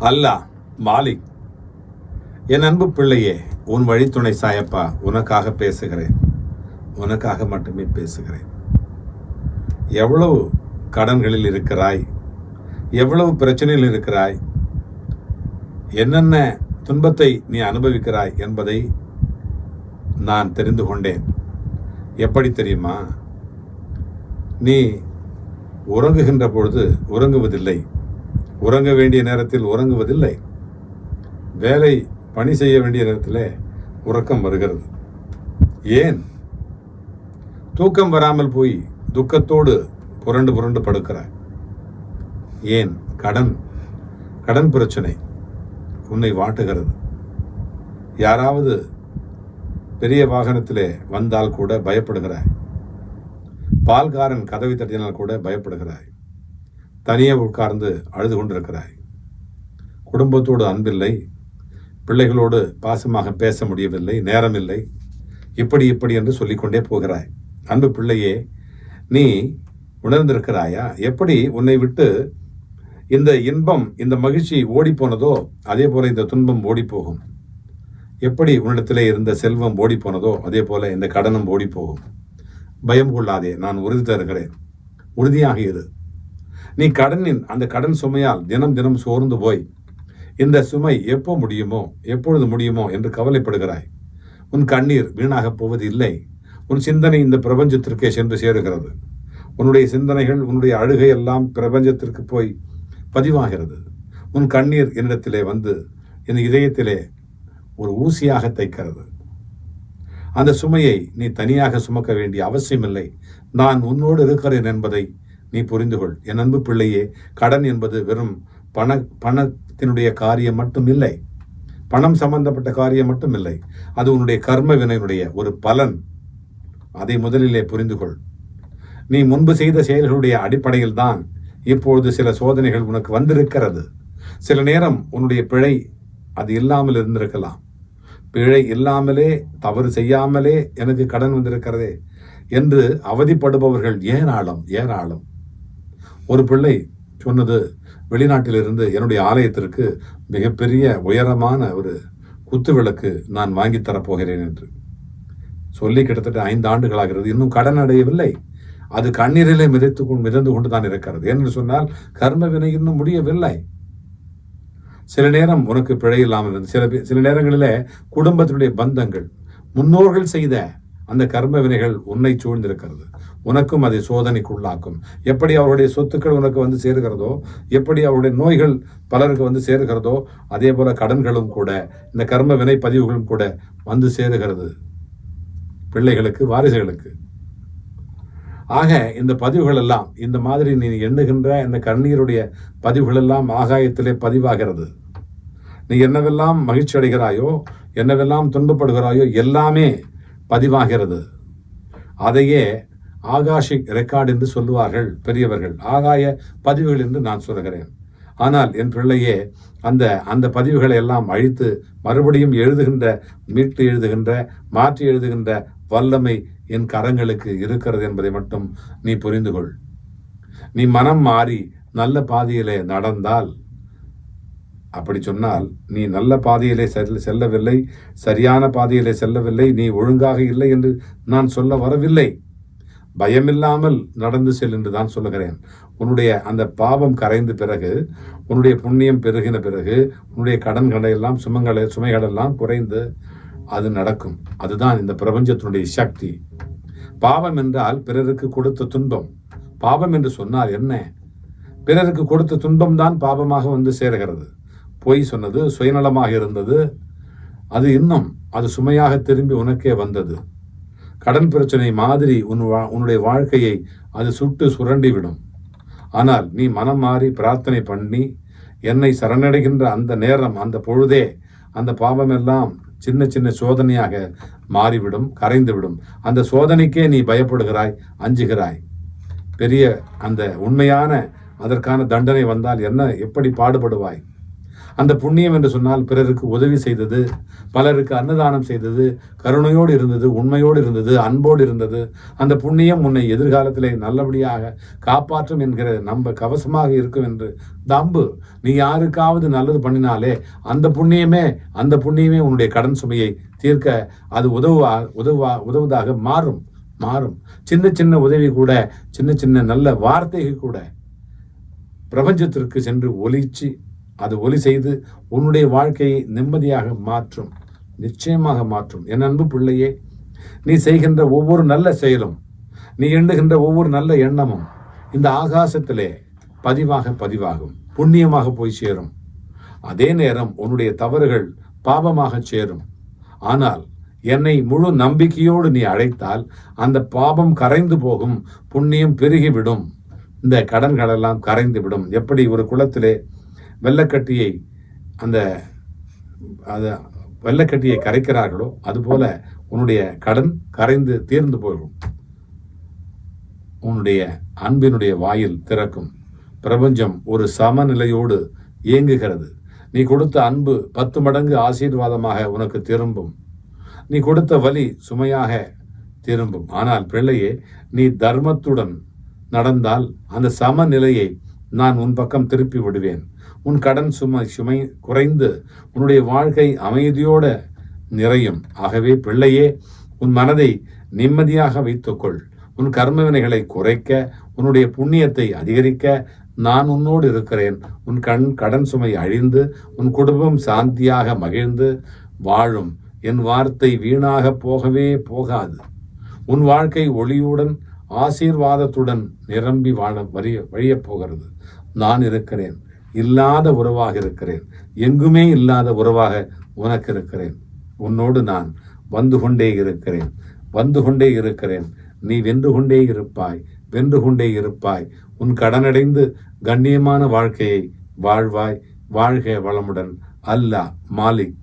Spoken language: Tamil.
அல்லாஹ் மாலிக் என் அன்பு பிள்ளையே உன் வழித்துணை சாயப்பா உனக்காக பேசுகிறேன். உனக்காக மட்டுமே பேசுகிறேன். எவ்வளவு கடன்களில் இருக்கிறாய்? எவ்வளவு பிரச்சனையில் இருக்கிறாய்? என்னென்ன துன்பத்தை நீ அனுபவிக்கிறாய் என்பதை நான் தெரிந்து கொண்டேன். எப்படி தெரியுமா? நீ உறங்குகின்ற பொழுது உறங்குவதில்லை. உறங்க வேண்டிய நேரத்தில் உறங்குவதில்லை. வேலை பணி செய்ய வேண்டிய நேரத்தில் உறக்கம் வருகிறது. ஏன்? தூக்கம் வராமல் போய் துக்கத்தோடு புரண்டு புரண்டு படுக்கிறாய். ஏன்? கடன். கடன் பிரச்சனை உன்னை வாட்டுகிறது. யாராவது பெரிய வாகனத்திலே வந்தால் கூட பயப்படுகிறாய். பால்காரன் கதவை தட்டினால் கூட பயப்படுகிறாய். தனியே உட்கார்ந்து அழுது கொண்டிருக்கிறாய். குடும்பத்தோடு அன்பில்லை. பிள்ளைகளோடு பாசமாக பேச முடியவில்லை. நேரமில்லை. இப்படி இப்படி என்று சொல்லிக்கொண்டே போகிறாய். அன்பு பிள்ளையே நீ உணர்ந்திருக்கிறாயா? எப்படி உன்னை விட்டு இந்த இன்பம் இந்த மகிழ்ச்சி ஓடிப்போனதோ அதே போல இந்த துன்பம் ஓடிப்போகும். எப்படி உன்னிடத்திலே இருந்த செல்வம் ஓடிப்போனதோ அதே போல இந்த கடனும் ஓடிப்போகும். போகும் பயம் கொள்ளாதே நான் உறுதி தருகிறேன் உறுதியாக இரு நீ கடனின் அந்த கடன் சுமையால் தினம் தினம் சோர்ந்து போய் இந்த சுமை எப்போ முடியுமோ எப்பொழுது முடியுமோ என்று கவலைப்படுகிறாய். உன் கண்ணீர் வீணாகப் போவது இல்லை உன் சிந்தனை இந்த பிரபஞ்சத்திற்கே சென்று சேருகிறது. உன்னுடைய சிந்தனைகள் உன்னுடைய அழுகை எல்லாம் பிரபஞ்சத்திற்கு போய் பதிவாகிறது. உன் கண்ணீர் என்னிடத்திலே வந்து என் இதயத்திலே ஒரு ஊசியாக தைக்கிறது. அந்த சுமையை நீ தனியாக சுமக்க வேண்டிய அவசியமில்லை. நான் உன்னோடு இருக்கிறேன் என்பதை நீ புரிந்து கொள் என் அன்பு பிள்ளையே கடன் என்பது வெறும் பண பணத்தினுடைய காரியம் மட்டும் இல்லை பணம் சம்பந்தப்பட்ட காரியம் மட்டும் இல்லை அது உன்னுடைய கர்ம வினையினுடைய ஒரு பலன். அதை முதலிலே புரிந்து கொள் நீ முன்பு செய்த செயல்களுடைய அடிப்படையில் தான் இப்பொழுது சில சோதனைகள் உனக்கு வந்திருக்கிறது. சில நேரம் உன்னுடைய பிழை அது இல்லாமல் இருந்திருக்கலாம். பிழை இல்லாமலே தவறு செய்யாமலே எனக்கு கடன் வந்திருக்கிறதே என்று அவதிப்படுபவர்கள் ஏராளம் ஏராளம். ஒரு பிள்ளை சொன்னது வெளிநாட்டிலிருந்து என்னுடைய ஆலயத்திற்கு மிகப்பெரிய உயரமான ஒரு குத்து விளக்கு நான் வாங்கி தரப்போகிறேன் என்று. சொல்லி கிட்டத்தட்ட ஐந்து ஆண்டுகளாகிறது. இன்னும் கடன் அடையவில்லை. அது கண்ணீரிலே மிதத்து கொண்டு மிதந்து கொண்டு தான் இருக்கிறது. என்று சொன்னால் கர்ம வினை இன்னும் முடியவில்லை. சில நேரம் உனக்கு பிழை இல்லாமல் சில சில நேரங்களிலே குடும்பத்தினுடைய பந்தங்கள் முன்னோர்கள் செய்த அந்த கர்ம வினைகள் உன்னை சூழ்ந்திருக்கிறது. உனக்கும் அதை சோதனைக்குள்ளாக்கும். எப்படி அவருடைய சொத்துக்கள் உனக்கு வந்து சேருகிறதோ எப்படி அவருடைய நோய்கள் பலருக்கு வந்து சேருகிறதோ அதே போல கடன்களும் கூட இந்த கர்ம வினை பதிவுகளும் கூட வந்து சேருகிறது. பிள்ளைகளுக்கு வாரிசுகளுக்கு. ஆக இந்த பதிவுகள் எல்லாம் இந்த மாதிரி நீ எண்ணுகின்ற இந்த கண்ணீருடைய பதிவுகள் எல்லாம் ஆகாயத்திலே பதிவாகிறது. நீ என்னவெல்லாம் மகிழ்ச்சி அடைகிறாயோ என்னவெல்லாம் துன்பப்படுகிறாயோ எல்லாமே பதிவாகிறது. அதையே ஆகாஷிக் ரெக்கார்டு என்று சொல்லுவார்கள் பெரியவர்கள். ஆகாய பதிவுகள் என்று நான் சொல்கிறேன் ஆனால் என் பிள்ளையே அந்த அந்த பதிவுகளை எல்லாம் அழித்து மறுபடியும் எழுதுகின்ற மீட்டு எழுதுகின்ற மாற்றி எழுதுகின்ற வல்லமை என் கரங்களுக்கு இருக்கிறது என்பதை மட்டும் நீ புரிந்து கொள் நீ மனம் மாறி நல்ல பாதையிலே நடந்தால் அப்படி சொன்னால் நீ நல்ல பாதையிலே செல்ல செல்லவில்லை சரியான பாதையிலே செல்லவில்லை நீ ஒழுங்காக இல்லை என்று நான் சொல்ல வரவில்லை. பயமில்லாமல் நடந்து செல் என்று தான் சொல்லுகிறேன். உன்னுடைய அந்த பாவம் கரைந்த பிறகு உன்னுடைய புண்ணியம் பெருகின பிறகு உன்னுடைய கடன்களை எல்லாம் சுமங்களை சுமைகளெல்லாம் குறைந்து அது நடக்கும். அதுதான் இந்த பிரபஞ்சத்தினுடைய சக்தி. பாவம் என்றால் பிறருக்கு கொடுத்த துன்பம். பாவம் என்று சொன்னால் என்ன? பிறருக்கு கொடுத்த துன்பம் தான் பாவமாக வந்து சேருகிறது. பொய் சொன்னது சுயநலமாக இருந்தது. அது இன்னும் அது சுமையாக திரும்பி உனக்கே வந்தது. கடன் பிரச்சனை மாதிரி உன் வா உன்னுடைய வாழ்க்கையை அது சுட்டு சுரண்டி விடும் ஆனால் நீ மனம் மாறி பிரார்த்தனை பண்ணி என்னை சரணடைகின்ற அந்த நேரம் அந்த பொழுதே அந்த பாவமெல்லாம் சின்ன சின்ன சோதனையாக மாறிவிடும் கரைந்துவிடும். அந்த சோதனைக்கே நீ பயப்படுகிறாய் அஞ்சுகிறாய். பெரிய அந்த உண்மையான அதற்கான தண்டனை வந்தால் என்ன எப்படி பாடுபடுவாய்? அந்த புண்ணியம் என்று சொன்னால் பிறருக்கு உதவி செய்தது பலருக்கு அன்னதானம் செய்தது கருணையோடு இருந்தது உண்மையோடு இருந்தது அன்போடு இருந்தது. அந்த புண்ணியம் உன்னை எதிர்காலத்திலே நல்லபடியாக காப்பாற்றும் என்கிற நம்ப கவசமாக இருக்கும் என்று தம்பு நீ யாருக்காவது நல்லது பண்ணினாலே அந்த புண்ணியமே அந்த புண்ணியமே உன்னுடைய கடன் சுமையை தீர்க்க அது உதவுவா உதவா உதவுவதாக மாறும் மாறும். சின்ன சின்ன உதவி கூட சின்ன சின்ன நல்ல வார்த்தைகள் கூட பிரபஞ்சத்திற்கு சென்று ஒலிச்சு அது ஒலி செய்து உன்னுடைய வாழ்க்கையை நிம்மதியாக மாற்றும் நிச்சயமாக மாற்றும். என் அன்பு பிள்ளையே நீ செய்கின்ற ஒவ்வொரு நல்ல செயலும் நீ எண்ணுகின்ற ஒவ்வொரு நல்ல எண்ணமும் இந்த ஆகாசத்திலே பதிவாக பதிவாகும் புண்ணியமாக போய் சேரும். அதே நேரம் உன்னுடைய தவறுகள் பாபமாக சேரும். ஆனால் என்னை முழு நம்பிக்கையோடு நீ அழைத்தால் அந்த பாபம் கரைந்து போகும் புண்ணியம் பெருகிவிடும். இந்த கடன்களெல்லாம் கரைந்து விடும். எப்படி ஒரு குளத்திலே வெள்ளக்கட்டியை அந்த அது வெள்ளக்கட்டியை கரைக்கிறார்களோ அதுபோல உன்னுடைய கடன் கரைந்து தீர்ந்து போகும் உன்னுடைய அன்பினுடைய வாயில் திறக்கும். பிரபஞ்சம் ஒரு சமநிலையோடு இயங்குகிறது. நீ கொடுத்த அன்பு பத்து மடங்கு ஆசீர்வாதமாக உனக்கு திரும்பும். நீ கொடுத்த வலி சுமையாக திரும்பும். ஆனால் பிள்ளையே நீ தர்மத்துடன் நடந்தால் அந்த சமநிலையை நான் உன் பக்கம் திருப்பி விடுவேன். உன் கடன் சுமை சுமை குறைந்து உன்னுடைய வாழ்க்கை அமைதியோட நிறையும். ஆகவே பிள்ளையே உன் மனதை நிம்மதியாக வைத்துக்கொள். உன் கர்மவினைகளை குறைக்க உன்னுடைய புண்ணியத்தை அதிகரிக்க நான் உன்னோடு இருக்கிறேன். உன் கண் கடன் சுமை அழிந்து உன் குடும்பம் சாந்தியாக மகிழ்ந்து வாழும். என் வார்த்தை வீணாக போகவே போகாது. உன் வாழ்க்கை ஒளியுடன் ஆசீர்வாதத்துடன் நிரம்பி வாழ வரிய வழியப் போகிறது. நான் இருக்கிறேன். இல்லாத உறவாக இருக்கிறேன். எங்குமே இல்லாத உறவாக உனக்கு இருக்கிறேன். உன்னோடு நான் வந்து கொண்டே இருக்கிறேன். வந்து கொண்டே இருக்கிறேன். நீ வென்று கொண்டே இருப்பாய். வென்று கொண்டே இருப்பாய். உன் கடனடைந்து கண்ணியமான வாழ்க்கையை வாழ்வாய். வாழ்க வளமுடன். அல்லாஹ் மாலிக்.